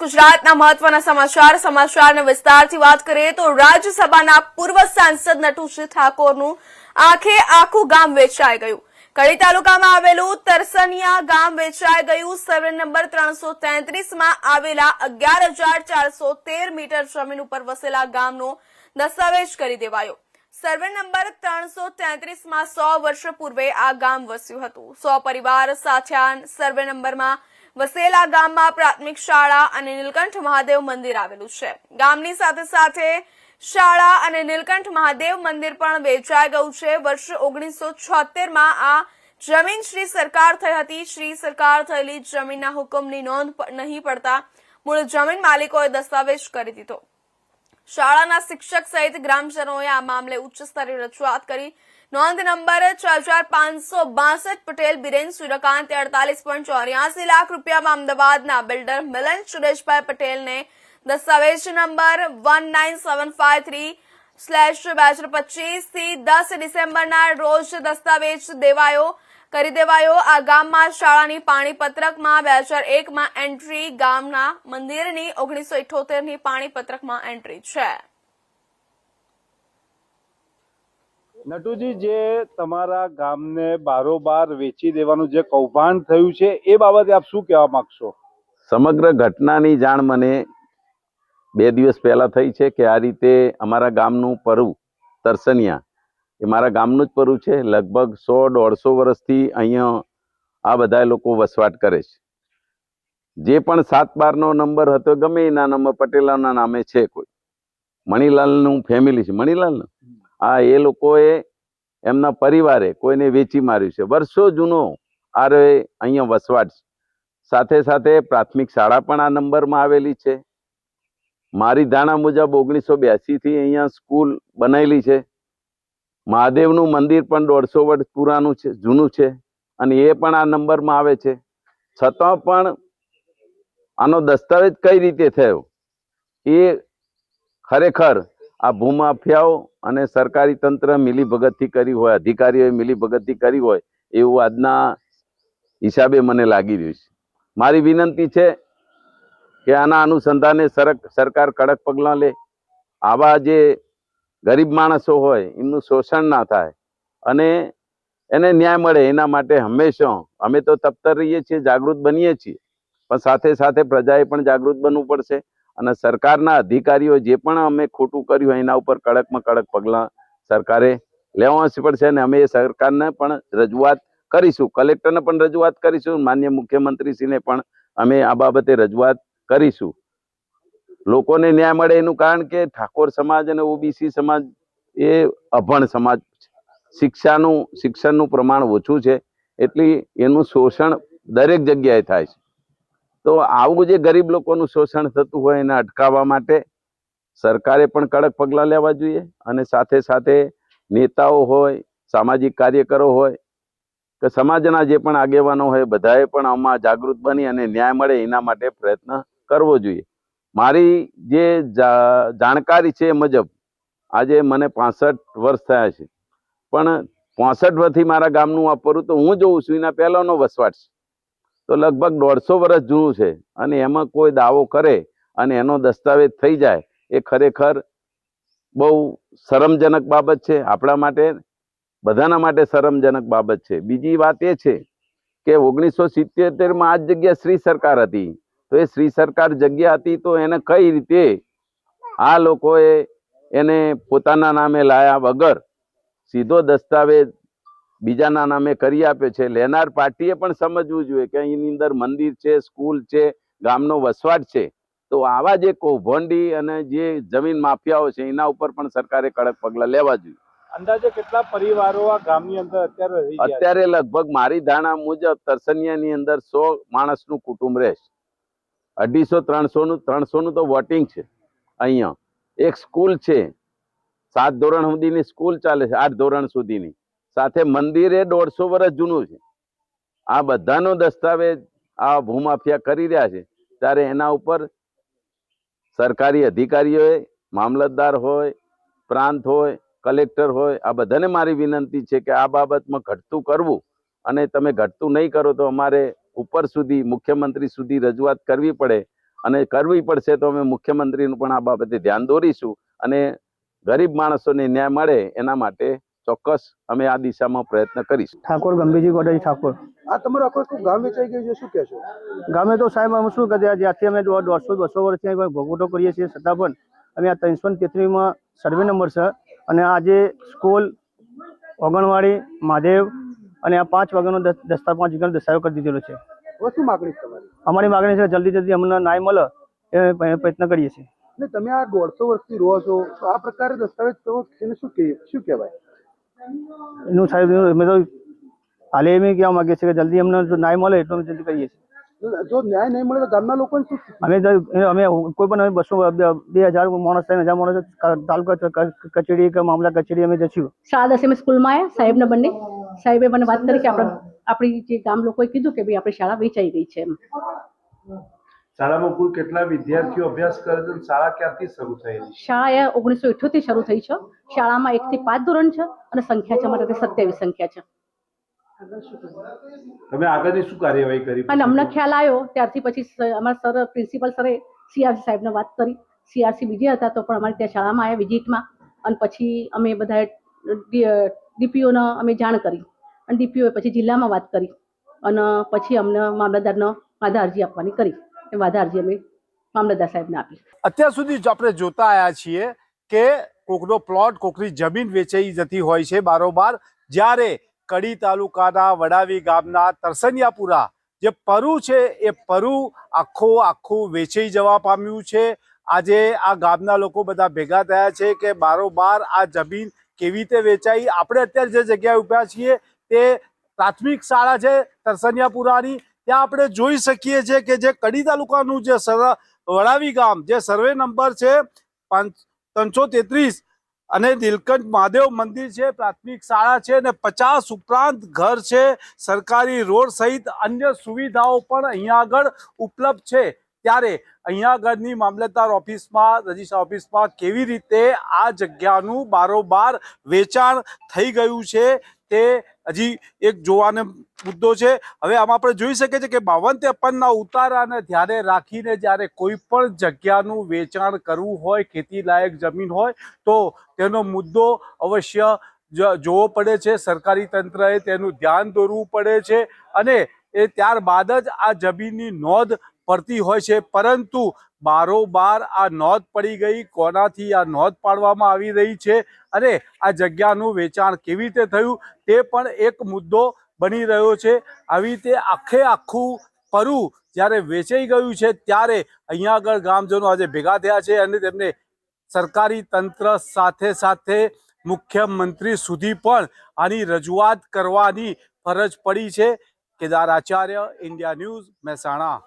ગુજરાતના મહત્વના સમાચાર. સમાચારના વિસ્તારથી વાત કરીએ તો રાજ્યસભાના પૂર્વ સાંસદ નટુશ્રી ઠાકોરનું આખે આખું ગામ વેચાઈ ગયું. કડી તાલુકામાં આવેલું તરસનિયા ગામ વેચાઈ ગયું. સર્વે નંબર ત્રણસો તેત્રીસમાં આવેલા અગિયાર હજાર ચારસો તેર મીટર જમીન ઉપર વસેલા ગામનો દસ્તાવેજ કરી દેવાયો. સર્વે નંબર ત્રણસો તેત્રીસમાં સો વર્ષ પૂર્વે આ ગામ વસ્યું હતું. સો પરિવાર સાથે સર્વે નંબરમાં વસેલા ગામમાં પ્રાથમિક શાળા અને નીલકંઠ મહાદેવ મંદિર આવેલું છે. ગામની સાથે સાથે શાળા અને નીલકંઠ મહાદેવ મંદિર પણ વેચાઈ ગયું છે. વર્ષ ઓગણીસો છોતેરમાં આ જમીન શ્રી સરકાર થઈ હતી. શ્રી સરકાર થયેલી જમીનના હુકમની નોંધ નહીં પડતા મૂળ જમીન માલિકોએ દસ્તાવેજ કરી દીધો. શાળાના શિક્ષક સહિત ગ્રામજનોએ આ મામલે ઉચ્ચ સ્તરે રજૂઆત કરી. નોંધ નંબર છ હજાર પાંચસો બાસઠ પટેલ, બિરેન સૂર્યકાંત, અડતાલીસ પોઈન્ટ ચોર્યાસી લાખ રૂપિયામાં અમદાવાદના બિલ્ડર મિલન સુરેશભાઈ પટેલને દસ્તાવેજ number one nine seven five three slash બે હજાર પચીસથી દસ ડિસેમ્બરના રોજ દસ્તાવેજ દેવાયો. કરી દેવાયો. આ ગામમાં શાળાની પાણીપત્રકમાં બે હજાર એકમાં એન્ટ્રી. ગામના મંદિરની ઓગણીસો ઇઠોતેરની પાણીપત્રકમાં એન્ટ્રી છે. નટુજી જે તમારા ગામને બારોબાર વેચી દેવાનું જે કૌભાંડ થયું છે એ બાબતે આપ શું કહેવા માંગશો? સમગ્ર ઘટનાની જાણ મને બે દિવસ પહેલા થઈ છે કે આ રીતે અમારા ગામનું પરુ તરસનિયા એ મારા ગામનું જ પરુ છે. લગભગ સો, દોઢસો વર્ષથી અહીંયા આ બધા લોકો વસવાટ કરે છે. જે પણ સાત બારનો નંબર હતો, ગમે એના નંબર પટેલાના નામે છે કોઈ. મણિલાલનું ફેમિલી છે. મણિલાલનું? આ એ લોકોએ એમના પરિવારે કોઈને વેચી માર્યું છે. વર્ષો જૂનો આરે અહીંયા વસવાટ છે. સાથે સાથે પ્રાથમિક શાળા પણ આ નંબરમાં આવેલી છે. મારી ધારણા મુજબ ઓગણીસો બ્યાસીથી અહીંયા સ્કૂલ બનાવેલી છે. મહાદેવનું મંદિર પણ દોઢસો વર્ષ પુરાનું છે, જૂનું છે અને એ પણ આ નંબરમાં આવે છે. છતાં પણ આનો દસ્તાવેજ કઈ રીતે થયો? એ ખરેખર આ ભૂમાફિયાઓ અને સરકારી તંત્ર મિલીભગતથી કરી હોય, અધિકારીઓએ મિલીભગતથી કરી હોય એવું આજના હિસાબે મને લાગી રહ્યું છે. મારી વિનંતી છે કે આના અનુસંધાને સરક- સરકાર કડક પગલાં લે. આવા જે ગરીબ માણસો હોય, એમનું શોષણ ના થાય અને એને ન્યાય મળે એના માટે હંમેશા અમે તો તપ્તર રહીએ છીએ, જાગૃત બનીએ છીએ. પણ સાથે સાથે પ્રજાએ પણ જાગૃત બનવું પડશે અને સરકારના અધિકારીઓ જે પણ અમે ખોટું કર્યું હોય એના ઉપર કડકમાં કડક પગલાં સરકારે લેવા પડશે અને અમે એ સરકારને પણ રજૂઆત કરીશું. કલેક્ટરને પણ રજૂઆત કરીશું. માન્ય મુખ્યમંત્રીશ્રીને પણ અમે આ બાબતે રજૂઆત કરીશું. લોકોને ન્યાય મળે એનું કારણ કે ઠાકોર સમાજ અને ઓબીસી સમાજ એ અભણ સમાજ. શિક્ષાનું, શિક્ષણનું પ્રમાણ ઓછું છે, એટલે એનું શોષણ દરેક જગ્યાએ થાય છે તો આવું જે ગરીબ લોકોનું શોષણ થતું હોય એને અટકાવવા માટે સરકારે પણ કડક પગલાં લેવા જોઈએ અને સાથે સાથે નેતાઓ હોય, સામાજિક કાર્યકરો હોય, કે સમાજના જે પણ આગેવાનો હોય, બધાએ પણ આમાં જાગૃત બની અને ન્યાય મળે એના માટે પ્રયત્ન કરવો જોઈએ મારી જે જાણકારી છે એ મુજબ આજે મને પાસઠ વર્ષ થયા છે. પણ પાસઠ વર્ષથી મારા ગામનું વાપરું તો હું જોઉં છું, એના પહેલાંનો વસવાટ છે. તો લગભગ દોઢસો વર્ષ જૂનું છે અને એમાં કોઈ દાવો કરે અને એનો દસ્તાવેજ થઈ જાય, એ ખરેખર બહુ શરમજનક બાબત છે. આપણા માટે, બધાના માટે શરમજનક બાબત છે. બીજી વાત એ છે કે ઓગણીસો સિત્તેરમાં આ જગ્યા શ્રી સરકાર હતી. તો એ શ્રી સરકાર જગ્યા હતી તો એને કઈ રીતે આ લોકોએ એને પોતાના નામે લાયા વગર સીધો દસ્તાવેજ બીજાના નામે કરી આપ્યો છે? લેનાર પાર્ટીએ પણ સમજવું જોઈએ કે એની અંદર મંદિર છે સ્કૂલ છે ગામનો વસવાટ છે. તો આવા જે કૌભંડી અને જે જમીન માફિયાઓ છે એના ઉપર પણ સરકારે કડક પગલાં લેવા જોઈએ. અંદાજે કેટલા પરિવારો આ ગામની અંદર અત્યારે? અત્યારે લગભગ મારી ધારણા મુજબ તરસનિયાની અંદર સો માણસનું કુટુંબ રહેશે. અઢીસો ત્રણસો નું ત્રણસો નું તો વોટિંગ છે અહીંયા. એક સ્કૂલ છે. સાત ધોરણ સુધીની સ્કૂલ ચાલે છે, આઠ ધોરણ સુધીની. સાથે મંદિર એ દોઢસો વર્ષ જૂનું છે. આ બધાનો દસ્તાવેજ આ ભૂમાફિયા કરી રહ્યા છે. ત્યારે એના ઉપર સરકારી અધિકારીઓએ, મામલતદાર હોય, પ્રાંત હોય, કલેક્ટર હોય, આ બધાને મારી વિનંતી છે કે આ બાબતમાં ઘટતું કરવું. અને તમે ઘટતું નહીં કરો તો અમારે ઉપર સુધી મુખ્યમંત્રી સુધી રજૂઆત કરવી પડે અને કરવી પડશે તો અમે મુખ્યમંત્રીનું પણ આ બાબતે ધ્યાન દોરીશું અને ગરીબ માણસોને ન્યાય મળે એના માટે ચોક્કસ અમે આ દિશામાં પ્રયત્ન કરીશું. ઠાકોર ગંભીરજી ગોડાજી ઠાકોર. આ તમારું આખું આખું ગામ વેચાઈ ગયું છે શું કહેશો ગામે તો સાહેબ અમે શું કહે જ્યાંથી અમે દોઢસો બસો વર્ષથી ભોગવટો કરીએ છીએ છતાં પણ અમે આ ત્રણસો ને તેત્રીસમાં સર્વે નંબર છે અને આજે સ્કૂલ ઓગણવાડી મહાદેવ અને આ પાંચ વાગ્યાનો દસ પાંચ વાગ્યાનો દસ્તાવેજ કરી દીધેલો છે. શું માગણી તમારી? અમારી માગણી છે જલ્દી જલ્દી અમને ન્યાય મળે એ પ્રયત્ન કરીએ છીએ. ને તમે આ દોઢસો વર્ષથી રહો છો તો આ પ્રકારે દસ્તાવેજ કરો એને શું કહે શું કહેવાય? એનું સાહેબ અમે તો હાલે એમ કહેવા માંગીએ છીએ કે જલ્દી અમને જો ન્યાય મળે એટલું અમે જલ્દી કરીએ છીએ. જો- ન્યાય નહીં મળે તો ગામના લોકો અમે અમે કોઈ પણ અમે બસો બે બે હજાર માણસ ત્રણ હજાર માણસ તાલુકા કચેરી કે મામલા કચેરી અમે જશું. શાળા દસમી સ્કૂલમાં આવ્યા સાહેબને બંને? સાહેબે મને વાત કરી કે આપણે આપણી જે ગામ લોકોએ કીધું કે ભાઈ આપણી શાળા વેચાઈ ગઈ છે એમ. શાળામાં કુલ કેટલા વિદ્યાર્થીઓ અભ્યાસ કરે છે શાળા ક્યારથી શરૂ થઈ શાળા એ ઓગણીસો ઇઠ્યોતેર શરૂ થઈ છે. શાળામાં એક થી પાંચ ધોરણ છે અને સંખ્યા છે અમારે સત્યાવીસ સંખ્યા છે. તમે આગળની શું કાર્યવાહી કરી અને અમને ખ્યાલ આવ્યો ત્યારથી પછી અમારા સર પ્રિન્સિપલ સરે સીઆરસી સાહેબને વાત કરી. સીઆરસી બીજે હતા તો પણ અમારે ત્યાં શાળામાં આવ્યા વિઝિટમાં. અને પછી અમે બધા ડીપીઓને અમે જાણ કરી અને ડીપીઓએ પછી જિલ્લામાં વાત કરી અને પછી અમને મામલતદારનો વાધા અરજી આપવાની કરી. એ વાધા અરજી અમે મામલતદાર સાહેબને આપી. અત્યાર સુધી આપણે જોતા આવ્યા છીએ કે કોકનો પ્લોટ, કોકની જમીન વેચાઈ જતી હોય છે બારોબાર, જ્યારે કડી તાલુકાના વડાવી ગામના તરસનિયાપુરા, જે પરુ છે, એ પરુ આખો આખું વેચાઈ જવા પામ્યું છે. આજે આ ગામના લોકો બધા ભેગા થયા છે કે બારોબાર આ જમીન કેવી રીતે વેચાઈ? આપણે અત્યારે જે જગ્યાએ ઉભ્યા છીએ, તે પ્રાથમિક શાળા છે, તરસનિયાપુરાની. ત્યાં આપણે જોઈ શકીએ છીએ કે જે કડી તાલુકાનું જે વડાવી ગામ, જે સર્વે નંબર છે ત્રણસો તેત્રીસ અને નીલકંઠ મહાદેવ મંદિર છે, પ્રાથમિક શાળા છે અને પચાસ ઉપરાંત ઘર છે, સરકારી રોડ સહિત અન્ય સુવિધાઓ પણ અહીંયા આગળ ઉપલબ્ધ છે. ત્યારે અહીંયા આગળની મામલતદાર ઓફિસમાં, રજિસ્ટ્રાર ઓફિસમાં કેવી રીતે આ જગ્યાનું બારોબાર વેચાણ થઈ ગયું છે તે હજી એક જોવાનો મુદ્દો છે. હવે આમાં આપણે જોઈ શકીએ છીએ કે બાવન ત્રેપનના ઉતારાને ધ્યાને રાખીને જ્યારે કોઈ પણ જગ્યાનું વેચાણ કરવું હોય, ખેતીલાયક જમીન હોય, તો તેનો મુદ્દો અવશ્ય જોવો પડે છે. સરકારી તંત્રએ તેનું ધ્યાન દોરવું પડે છે અને એ ત્યારબાદ જ આ જમીનની નોંધ પડતી હોય છે. પરંતુ બારોબાર આ નોંધ પડી ગઈ. કોનાથી આ નોંધ પાડવામાં આવી રહી છે? અને આ જગ્યાનું વેચાણ કેવી રીતે થયું? તે પણ એક મુદ્દો બની રહ્યો છે. આવી રીતે આખે આખું પરુ જ્યારે વેચાઈ ગયું છે, ત્યારે અહીંયા આગળ ગામજનો આજે ભેગા થયા છે અને તેમને સરકારી તંત્ર સાથે સાથે મુખ્યમંત્રી સુધી પણ આની રજૂઆત કરવાની ફરજ પડી છે. Kedar Acharya, India news, Mehsana.